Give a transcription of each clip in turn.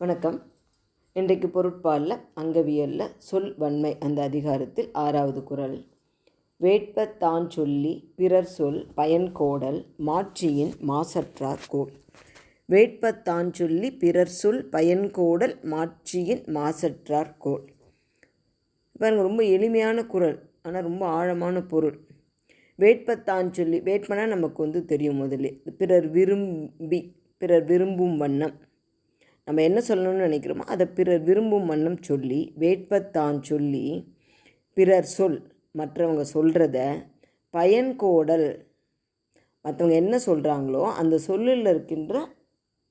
வணக்கம். இன்றைக்கு பொருட்பாலில் அங்கவியலில் சொல் வன்மை அந்த அதிகாரத்தில் ஆறாவது குறள் வேட்ப தான் சொல்லி பிறர் சொல் பயன்கோடல் மாட்சியின் மாசற்றார் கோல். வேட்பத்தான் சொல்லி பிறர் சொல் பயன்கோடல் மாட்சியின் மாசற்றார் கோல். பாருங்க ரொம்ப எளிமையான குறள் ஆனால் ரொம்ப ஆழமான பொருள். வேட்பத்தான் சொல்லி வேட்பனா நமக்கு வந்து தெரியும் முதலே பிறர் விரும்பி பிறர் விரும்பும் வண்ணம். நம்ம என்ன சொல்லணும்னு நினைக்கிறோமோ அதை பிறர் விரும்பும் வண்ணம் சொல்லி வேட்பத்தான் சொல்லி பிறர் சொல் மற்றவங்க சொல்கிறத பயன்கோடல் மற்றவங்க என்ன சொல்கிறாங்களோ அந்த சொல்லில் இருக்கின்ற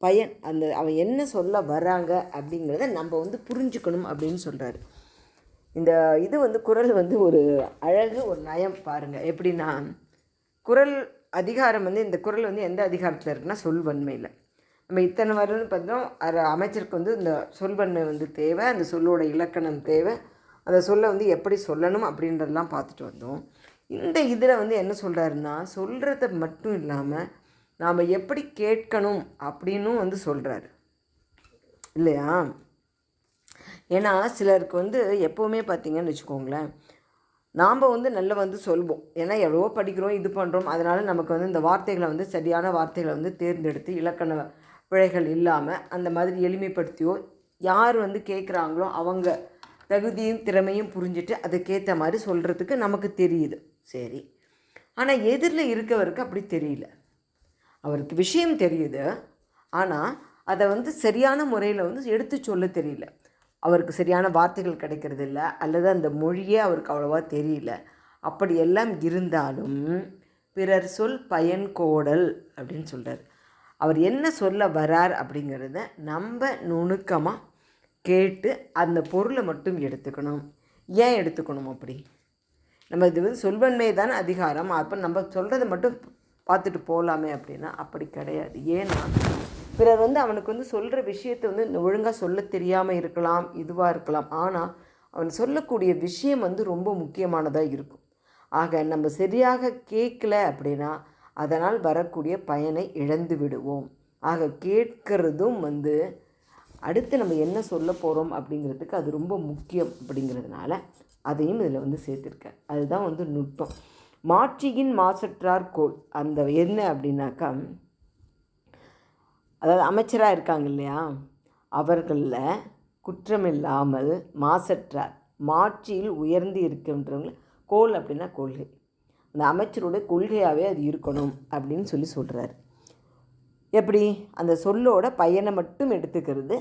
பயன் அந்த அவன் என்ன சொல்ல வராங்க அப்படிங்கிறத நம்ம வந்து புரிஞ்சுக்கணும் அப்படின்னு சொல்கிறாரு இந்த இது வந்து குரல் வந்து ஒரு அழகு ஒரு நயம் பாருங்கள் எப்படின்னா குரல் அதிகாரம் வந்து இந்த குரல் வந்து எந்த அதிகாரத்தில் இருக்குன்னா சொல்வன்மையில் நம்ம இத்தனை வரும்னு பார்த்தோம். அது அமைச்சருக்கு வந்து இந்த சொல்வன்மை வந்து தேவை அந்த சொல்லோட இலக்கணம் தேவை. அந்த சொல்லை வந்து எப்படி சொல்லணும் அப்படின்றதெல்லாம் பார்த்துட்டு வந்தோம். இந்த இதில் வந்து என்ன சொல்கிறாருன்னா சொல்கிறத மட்டும் இல்லாமல் நாம் எப்படி கேட்கணும் அப்படின்னும் வந்து சொல்கிறாரு இல்லையா? ஏன்னா சிலருக்கு வந்து எப்போவுமே பார்த்தீங்கன்னு வச்சுக்கோங்களேன் நாம் வந்து நல்ல வந்து சொல்வோம். ஏன்னா எவ்வளோ படிக்கிறோம் இது பண்ணுறோம் அதனால் நமக்கு வந்து இந்த வார்த்தைகளை வந்து சரியான வார்த்தைகளை வந்து தேர்ந்தெடுத்து இலக்கண பிழைகள் இல்லாமல் அந்த மாதிரி எளிமைப்படுத்தியோ யார் வந்து கேட்குறாங்களோ அவங்க தகுதியும் திறமையும் புரிஞ்சுட்டு அதுக்கேற்ற மாதிரி சொல்கிறதுக்கு நமக்கு தெரியுது. சரி. ஆனால் எதிரில் இருக்கவருக்கு அப்படி தெரியல. அவருக்கு விஷயம் தெரியுது. ஆனால் அதை வந்து சரியான முறையில் வந்து எடுத்து சொல்ல தெரியல. அவருக்கு சரியான வார்த்தைகள் கிடைக்கிறது இல்லை அல்லது அந்த மொழியே அவருக்கு அவ்வளோவா தெரியல. அப்படியெல்லாம் இருந்தாலும் பிறர் சொல் பயன் கோடல் அப்படின்னு சொல்கிறார் அவர் என்ன சொல்ல வரார் அப்படிங்கிறத நம்ம நுணுக்கமாக கேட்டு அந்த பொருளை மட்டும் எடுத்துக்கணும். ஏன் எடுத்துக்கணும் அப்படி? நம்ம இது வந்து சொல்வன்மை தானே அதிகாரம். அப்போ நம்ம சொல்கிறத மட்டும் பார்த்துட்டு போகலாமே அப்படின்னா அப்படி கிடையாது. ஏன்னா பிறர் வந்து அவனுக்கு வந்து சொல்கிற விஷயத்தை வந்து ஒழுங்காக சொல்ல தெரியாமல் இருக்கலாம் இதுவாக இருக்கலாம். ஆனால் அவன் சொல்லக்கூடிய விஷயம் வந்து ரொம்ப முக்கியமானதாக இருக்கும். ஆக நம்ம சரியாக கேட்கல அப்படின்னா அதனால் வரக்கூடிய பயனை இழந்து விடுவோம். ஆக கேட்கிறதும் வந்து அடுத்து நம்ம என்ன சொல்ல போகிறோம் அப்படிங்கிறதுக்கு அது ரொம்ப முக்கியம் அப்படிங்கிறதுனால அதையும் இதில் வந்து சேர்த்துருக்கேன் அதுதான் வந்து நுட்பம். மாட்சியின் மாசற்றார் கோல் அந்த என்ன அப்படின்னாக்கா அதாவது அமைச்சராக இருக்காங்க இல்லையா? அவர்களில் குற்றமில்லாமல் மாசற்றார். மாட்சியில் உயர்ந்து இருக்கின்றவங்க கோல் அப்படின்னா கொள்கை. அந்த அமைச்சருடைய கொள்கையாகவே அது இருக்கணும் அப்படின்னு சொல்லி சொல்கிறார் எப்படி? அந்த சொல்லோட பயனை மட்டும் எடுத்துக்கிறது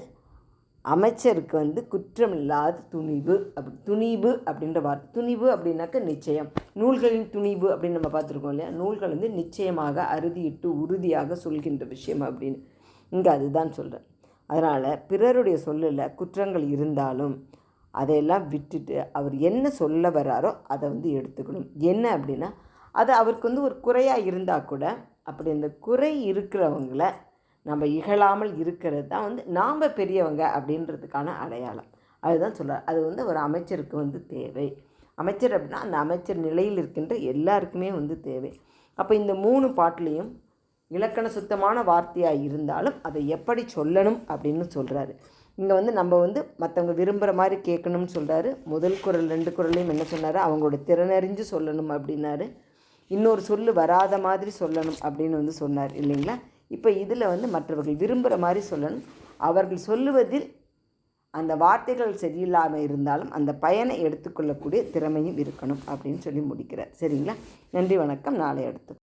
அமைச்சருக்கு வந்து குற்றமில்லாத துணிவு அப்படி துணிவு அப்படின்ற வார்த்தை துணிவு அப்படின்னாக்க நிச்சயம். நூல்களின் துணிவு அப்படின்னு நம்ம பார்த்துருக்கோம் இல்லையா? நூல்கள் வந்து நிச்சயமாக அறுதியிட்டு உறுதியாக சொல்கின்ற விஷயம் அப்படின்னு. இங்கே அதுதான் சொல்கிறேன் அதனால் பிறருடைய சொல்லில் குற்றங்கள் இருந்தாலும் அதையெல்லாம் விட்டுட்டு அவர் என்ன சொல்ல வராரோ அதை வந்து எடுத்துக்கணும். என்ன அப்படின்னா அது அவருக்கு வந்து ஒரு குறையாக இருந்தால் கூட அப்படி அந்த குறை இருக்கிறவங்கள நம்ம இகழாமல் இருக்கிறது தான் வந்து நாம் பெரியவங்க அப்படின்றதுக்கான அடையாளம். அதுதான் சொல்கிறார் அது வந்து ஒரு அமைச்சருக்கு வந்து தேவை. அமைச்சர் அப்படின்னா அந்த அமைச்சர் நிலையில் இருக்கின்ற எல்லாருக்குமே வந்து தேவை. அப்போ இந்த மூணு பாட்டிலையும் இலக்கண சுத்தமான வார்த்தையாக இருந்தாலும் அதை எப்படி சொல்லணும் அப்படின்னு சொல்கிறாரு இங்கே வந்து நம்ம வந்து மற்றவங்க விரும்புகிற மாதிரி கேட்கணும்னு சொல்கிறாரு முதல் குரல் ரெண்டு குரலையும் என்ன சொன்னார்? அவங்களோட திறனறிஞ்சு சொல்லணும் அப்படின்னாரு. இன்னொரு சொல்லு வராத மாதிரி சொல்லணும் அப்படின்னு வந்து சொன்னார் இல்லைங்களா? இப்போ இதில் வந்து மற்றவர்கள் விரும்புகிற மாதிரி சொல்லணும். அவர்கள் சொல்லுவதில் அந்த வார்த்தைகள் சரியில்லாமல் இருந்தாலும் அந்த பயனை எடுத்துக்கொள்ளக்கூடிய திறமையும் இருக்கணும் அப்படின்னு சொல்லி முடிக்கிறார். சரிங்களா? நன்றி வணக்கம். நாளை அடுத்து